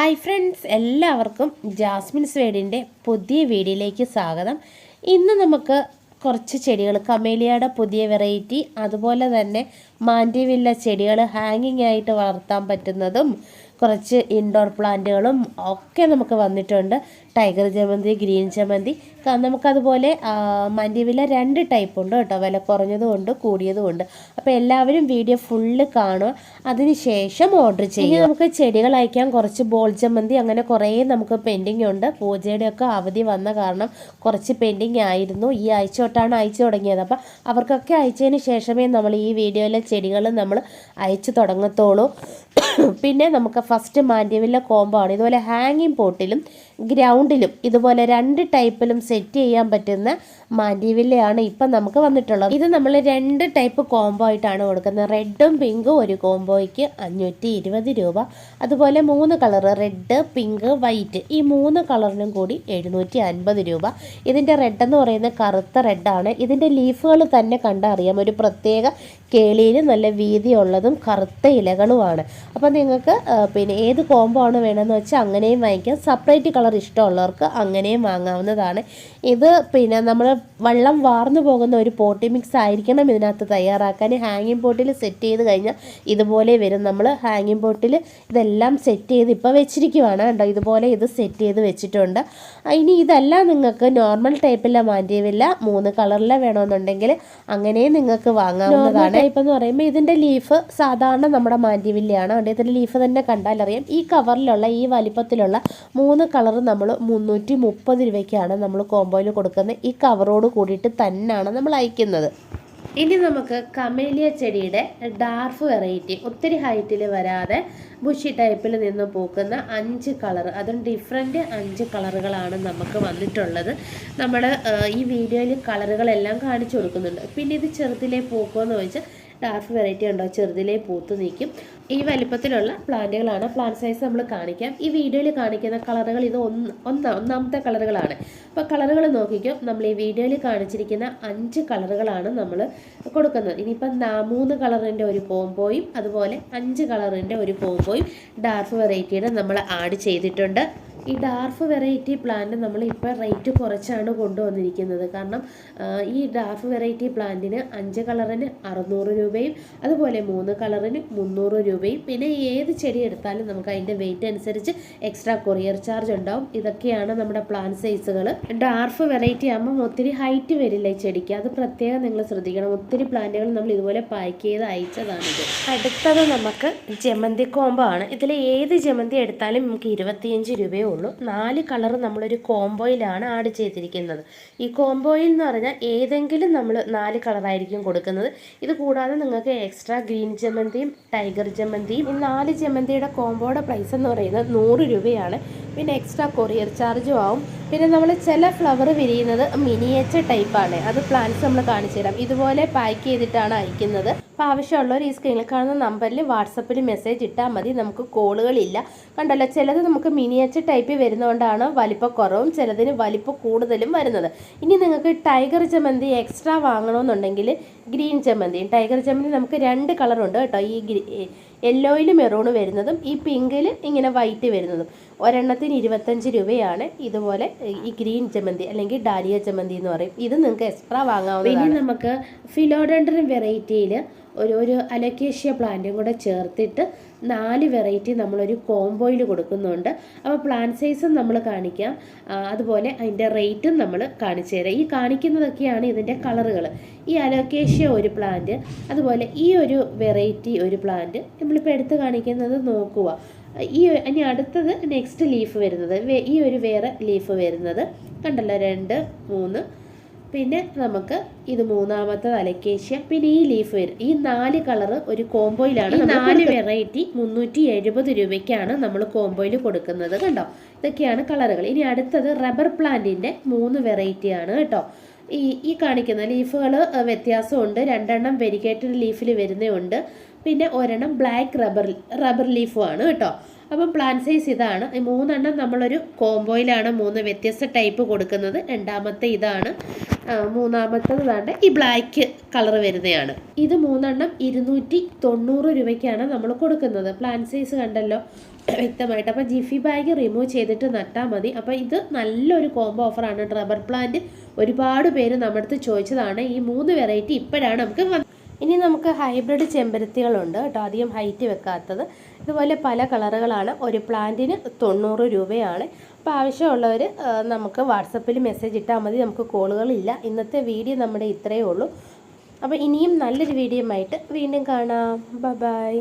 Hi friends എല്ലാവർക്കും ജാസ്മിൻസ് സ്വേഡിന്റെ പുതിയ വീഡിയോയിലേക്ക് സ്വാഗതം. ഇന്ന് നമുക്ക് കുറച്ച് ചെടികൾ കമേലിയയുടെ പുതിയ വെറൈറ്റി അതുപോലെ തന്നെ മാൻഡിവില്ല ചെടികൾ ഹാങ്ങിങ് ആയിട്ട് വളർത്താൻ പറ്റുന്നതും കുറച്ച് ഇൻഡോർ പ്ലാന്റുകളും ഒക്കെ നമുക്ക് വന്നിട്ടുണ്ട്. ടൈഗർ ജമന്തി ഗ്രീൻ ജമന്തി നമുക്കതുപോലെ ആ, മൻഡിവില രണ്ട് ടൈപ്പ് ഉണ്ട് കേട്ടോ. വില കുറഞ്ഞതും ഉണ്ട് കൂടിയതും ഉണ്ട്. അപ്പോൾ എല്ലാവരും വീഡിയോ ഫുള്ള് കാണുക. അതിന് ശേഷം ഓർഡർ ചെയ്യുക. നമുക്ക് ചെടികൾ അയക്കാൻ കുറച്ച് ബോൾ ജമന്തി അങ്ങനെ കുറേ നമുക്ക് പെൻഡിങ് ഉണ്ട്. പൂജയുടെയൊക്കെ അവധി വന്ന കാരണം കുറച്ച് പെൻഡിങ് ആയിരുന്നു. ഈ ആഴ്ച തൊട്ടാണ് അയച്ചു തുടങ്ങിയത്. അപ്പോൾ അവർക്കൊക്കെ അയച്ചതിന് ശേഷമേ നമ്മൾ ഈ വീഡിയോയിലെ ചെടികൾ നമ്മൾ അയച്ചു തുടങ്ങത്തുള്ളൂ. പിന്നെ നമുക്ക് ഫസ്റ്റ് മാൻഡ്യവില്ല കോംബോ ആണ്. ഇതുപോലെ ഹാങ്ങിങ് പോട്ടിലും ഗ്രൗണ്ടിലും ഇതുപോലെ രണ്ട് ടൈപ്പിലും സെറ്റ് ചെയ്യാൻ പറ്റുന്ന മാൻഡിവില്ലയാണ് ഇപ്പം നമുക്ക് വന്നിട്ടുള്ളത്. ഇത് നമ്മൾ രണ്ട് ടൈപ്പ് കോംബോ ആയിട്ടാണ് കൊടുക്കുന്നത്. റെഡും പിങ്കും ഒരു കോംബോയ്ക്ക് അഞ്ഞൂറ്റി ഇരുപത് രൂപ. അതുപോലെ മൂന്ന് കളർ റെഡ് പിങ്ക് വൈറ്റ് ഈ മൂന്ന് കളറിനും കൂടി എഴുന്നൂറ്റി അൻപത് രൂപ. ഇതിന്റെ റെഡ് എന്ന് പറയുന്ന കറുത്ത റെഡാണ് ഇതിന്റെ ലീഫുകൾ തന്നെ കണ്ടറിയാം. ഒരു പ്രത്യേക കേളിയിൽ നല്ല വീതിയുള്ളതും കറുത്ത ഇലകളുമാണ്. അപ്പോൾ നിങ്ങൾക്ക് പിന്നെ ഏത് കോംബോ ആണ് വേണമെന്ന് വെച്ചാൽ അങ്ങനെയും വാങ്ങിക്കാം. സെപ്പറേറ്റ് കളർ ഇഷ്ടമുള്ളവർക്ക് അങ്ങനെയും വാങ്ങാവുന്നതാണ്. ഇത് പിന്നെ നമ്മൾ വെള്ളം വാർന്നു പോകുന്ന ഒരു പോട്ടി മിക്സ് ആയിരിക്കണം ഇതിനകത്ത് തയ്യാറാക്കാൻ. ഹാങ്ങിങ് പോട്ടിൽ സെറ്റ് ചെയ്ത് കഴിഞ്ഞാൽ ഇതുപോലെ വരും. നമ്മൾ ഹാങ്ങിങ് പോട്ടിൽ ഇതെല്ലാം സെറ്റ് ചെയ്ത് ഇപ്പോൾ വെച്ചിരിക്കുവാണ് കേട്ടോ. ഇതുപോലെ ഇത് സെറ്റ് ചെയ്ത് വെച്ചിട്ടുണ്ട്. ഇനി ഇതെല്ലാം നിങ്ങൾക്ക് നോർമൽ ടൈപ്പിലെ മാൻഡ്യവില്ല മൂന്ന് കളറിലെ വേണമെന്നുണ്ടെങ്കിൽ അങ്ങനെയും നിങ്ങൾക്ക് വാങ്ങാവുന്നതാണ്. ഇപ്പം എന്ന് പറയുമ്പോൾ ഇതിന്റെ ലീഫ് സാധാരണ നമ്മുടെ മാൻഡ്യവില്ലയാണ് അതുകൊണ്ട് ഇതിന്റെ ലീഫ് തന്നെ കണ്ടാലറിയാം. ഈ കവറിലുള്ള ഈ വലിപ്പത്തിലുള്ള മൂന്ന് കളർ നമ്മൾ മുന്നൂറ്റി മുപ്പത് രൂപയ്ക്കാണ് നമ്മൾ കോംബോയിൽ കൊടുക്കുന്നത് ഈ കവറോട് കൂടിയിട്ട് തന്നെയാണ് നമ്മൾ അയക്കുന്നത്. ഇനി നമുക്ക് കമേലിയ ചെടിയുടെ ഡാർഫ് വെറൈറ്റി ഒത്തിരി ഹൈറ്റിൽ വരാതെ ബുഷി ടൈപ്പിൽ നിന്ന് പൂക്കുന്ന അഞ്ച് കളർ അതും ഡിഫറെന്റ് അഞ്ച് കളറുകളാണ് നമുക്ക് വന്നിട്ടുള്ളത്. നമ്മൾ ഈ വീഡിയോയിൽ കളറുകളെല്ലാം കാണിച്ചു കൊടുക്കുന്നുണ്ട്. പിന്നെ ഇത് ചെറുതിലേ പൂക്കുമെന്ന് ചോദിച്ചാൽ ഡാർഫ് വെറൈറ്റി ഉണ്ടോ? ചെറുതിലേ പൂത്ത് നിൽക്കും. ഈ വലിപ്പത്തിലുള്ള പ്ലാന്റുകളാണ് പ്ലാന്റ് സൈസ് നമ്മൾ കാണിക്കാം. ഈ വീഡിയോയിൽ കാണിക്കുന്ന കളറുകൾ ഇത് ഒന്ന് ഒന്നാമത്തെ കളറുകളാണ്. അപ്പോൾ കളറുകൾ നോക്കിക്കും. നമ്മൾ ഈ വീഡിയോയിൽ കാണിച്ചിരിക്കുന്ന അഞ്ച് കളറുകളാണ് നമ്മൾ കൊടുക്കുന്നത്. ഇനിയിപ്പം മൂന്ന് കളറിന്റെ ഒരു കോംബോയും അതുപോലെ അഞ്ച് കളറിന്റെ ഒരു കോംബോയും ഡാർഫ് വെറൈറ്റിയുടെ നമ്മൾ ആഡ് ചെയ്തിട്ടുണ്ട്. ഈ ഡാർഫ് വെറൈറ്റി പ്ലാന്റ് നമ്മൾ ഇപ്പോൾ റേറ്റ് കുറച്ചാണ് കൊണ്ടുവന്നിരിക്കുന്നത്. കാരണം ഈ ഡാർഫ് വെറൈറ്റി പ്ലാന്റിന് അഞ്ച് കളറിന് അറുന്നൂറ് രൂപയും അതുപോലെ മൂന്ന് കളറിന് മുന്നൂറ് രൂപയും പിന്നെ ഏത് ചെടി എടുത്താലും നമുക്ക് അതിന്റെ വെയിറ്റ് അനുസരിച്ച് എക്സ്ട്രാ കൊറിയർ ചാർജ് ഉണ്ടാവും. ഇതൊക്കെയാണ് നമ്മുടെ പ്ലാൻ സൈസുകൾ ഡാർഫ് വെറൈറ്റി ആകുമ്പം ഒത്തിരി ഹൈറ്റ് വരില്ല ഈ ചെടിക്ക്. അത് പ്രത്യേകം നിങ്ങൾ ശ്രദ്ധിക്കണം. ഒത്തിരി പ്ലാന്റുകൾ നമ്മൾ ഇതുപോലെ പാക്ക് ചെയ്ത് അയച്ചതാണിത് അടുത്തത് നമുക്ക് ജമന്തി കോമ്പാണ് ഇതിൽ ഏത് ജമന്തി എടുത്താലും നമുക്ക് ഇരുപത്തിയഞ്ച് രൂപയേ ഉള്ളൂ. നാല് കളർ നമ്മളൊരു കോംബോയിലാണ് ആഡ് ചെയ്തിരിക്കുന്നത്. ഈ കോംബോയിൽ എന്ന് പറഞ്ഞാൽ ഏതെങ്കിലും നമ്മൾ നാല് കളറായിരിക്കും കൊടുക്കുന്നത്. ഇത് കൂടാതെ നിങ്ങൾക്ക് എക്സ്ട്രാ ഗ്രീൻ ജമന്തിയും ടൈഗർ ജമന്തിയും ഈ നാല് ജമന്തിയുടെ കോംബോയുടെ പ്രൈസ് എന്ന് പറയുന്നത് നൂറ് രൂപയാണ്. പിന്നെ എക്സ്ട്രാ കൊറിയർ ചാർജും ആവും. പിന്നെ നമ്മൾ ചില ഫ്ലവർ വിരിയുന്നത് മിനിയേച്ചർ ടൈപ്പാണ് അത് പ്ലാന്റ്സ് നമ്മൾ കാണിച്ചു തരാം. ഇതുപോലെ പാക്ക് ചെയ്തിട്ടാണ് അയക്കുന്നത്. അപ്പോൾ ആവശ്യമുള്ളവർ ഈ സ്ക്രീനിൽ കാണുന്ന നമ്പറിൽ വാട്സപ്പിൽ മെസ്സേജ് ഇട്ടാൽ മതി. നമുക്ക് കോളുകളില്ല കണ്ടല്ലോ ചിലത് നമുക്ക് മിനിയേച്ചർ ടൈപ്പിൽ വരുന്നതുകൊണ്ടാണ് വലിപ്പക്കുറവും ചിലതിന് വലിപ്പം കൂടുതലും വരുന്നത്. ഇനി നിങ്ങൾക്ക് ടൈഗർ ജമന്തി എക്സ്ട്രാ വാങ്ങണമെന്നുണ്ടെങ്കിൽ ഗ്രീൻ ജമന്തി. ടൈഗർ ജമന്തി നമുക്ക് രണ്ട് കളറുണ്ട് കേട്ടോ. ഈ യെല്ലോയിൽ മെറൂണ് വരുന്നതും ഈ പിങ്കിൽ ഇങ്ങനെ വൈറ്റ് വരുന്നതും. ഒരെണ്ണത്തിന് ഇരുപത്തഞ്ച് രൂപയാണ് ഇതുപോലെ ഈ ഗ്രീൻ ജമന്തി അല്ലെങ്കിൽ ഡാലിയ ജമന്തി എന്ന് പറയും. ഇത് നിങ്ങൾക്ക് എക്സ്ട്രാ വാങ്ങാവുന്ന പിന്നെ നമുക്ക് ഫിലോഡൻഡ്രൻ വെറൈറ്റിയിൽ ഒരു ഒരു അലക്കേഷ്യ പ്ലാന്റും കൂടെ ചേർത്തിട്ട് നാല് വെറൈറ്റി നമ്മളൊരു കോംബോയിൽ കൊടുക്കുന്നുണ്ട്. അപ്പോൾ പ്ലാന്റ് സൈസും നമ്മൾ കാണിക്കാം. അതുപോലെ അതിന്റെ റേറ്റും നമ്മൾ കാണിച്ചു തരാം. ഈ കാണിക്കുന്നതൊക്കെയാണ് ഇതിന്റെ കളറുകൾ ഈ അലോക്കേഷ്യ ഒരു പ്ലാന്റ് അതുപോലെ ഈ ഒരു വെറൈറ്റി ഒരു പ്ലാന്റ് നമ്മളിപ്പോൾ എടുത്ത് കാണിക്കുന്നത് നോക്കുക. ഈ ഇനി അടുത്തത് നെക്സ്റ്റ് ലീഫ് വരുന്നത്. ഈ ഒരു വേറെ ലീഫ് വരുന്നത്. കണ്ടല്ലോ രണ്ട് മൂന്ന്. പിന്നെ നമുക്ക് ഇത് മൂന്നാമത്തെ തലക്കേശ്യ പിന്നെ ഈ ലീഫ് വരും. ഈ നാല് കളറ് ഒരു കോംബോയിലാണ് നാല് വെറൈറ്റി മുന്നൂറ്റി എഴുപത് രൂപയ്ക്കാണ് നമ്മൾ കോംബോയിൽ കൊടുക്കുന്നത്. കണ്ടോ? ഇതൊക്കെയാണ് കളറുകൾ ഇനി അടുത്തത് റബ്ബർ പ്ലാന്റിന്റെ മൂന്ന് വെറൈറ്റിയാണ് കേട്ടോ. ഈ ഈ കാണിക്കുന്ന ലീഫുകൾ വ്യത്യാസമുണ്ട്. രണ്ടെണ്ണം വെരിഗേറ്റഡ് ലീഫിൽ വരുന്നേ ഉണ്ട്. പിന്നെ ഒരെണ്ണം ബ്ലാക്ക് റബ്ബർ റബ്ബർ ലീഫുമാണ് കേട്ടോ. അപ്പം പ്ലാൻ സൈസ് ഇതാണ്. ഈ മൂന്നെണ്ണം നമ്മളൊരു കോംബോയിലാണ് മൂന്ന് വ്യത്യസ്ത ടൈപ്പ് കൊടുക്കുന്നത്. രണ്ടാമത്തെ ഇതാണ്. മൂന്നാമത്തത് വേണ്ട ഈ ബ്ലാക്ക് കളർ വരുന്നതാണ് ഇത് മൂന്നെണ്ണം ഇരുന്നൂറ്റി തൊണ്ണൂറ് രൂപയ്ക്കാണ് നമ്മൾ കൊടുക്കുന്നത്. പ്ലാൻ സൈസ് കണ്ടല്ലോ വ്യക്തമായിട്ട്. അപ്പോൾ ജിഫി ബാഗ് റിമൂവ് ചെയ്തിട്ട് നട്ടാൽ മതി. അപ്പോൾ ഇത് നല്ലൊരു കോംബോ ഓഫറാണ് റബ്ബർ പ്ലാന്റ് ഒരുപാട് പേര് നമ്മുടെ അടുത്ത് ചോദിച്ചതാണ്. ഈ മൂന്ന് വെറൈറ്റി ഇപ്പോഴാണ് നമുക്ക് ഇനി നമുക്ക് ഹൈബ്രിഡ് ചെമ്പരത്തികളുണ്ട് കേട്ടോ. അധികം ഹൈറ്റ് വെക്കാത്തത്. ഇതുപോലെ പല കളറുകളാണ്. ഒരു പ്ലാന്റിന് തൊണ്ണൂറ് രൂപയാണ്. അപ്പോൾ ആവശ്യമുള്ളവർ നമുക്ക് വാട്സപ്പിൽ മെസ്സേജ് ഇട്ടാൽ മതി. നമുക്ക് കോളുകളില്ല. ഇന്നത്തെ വീഡിയോ നമ്മുടെ ഇത്രയേ ഉള്ളൂ. അപ്പോൾ ഇനിയും നല്ലൊരു വീഡിയോ ആയിട്ട് വീണ്ടും കാണാം. ബൈ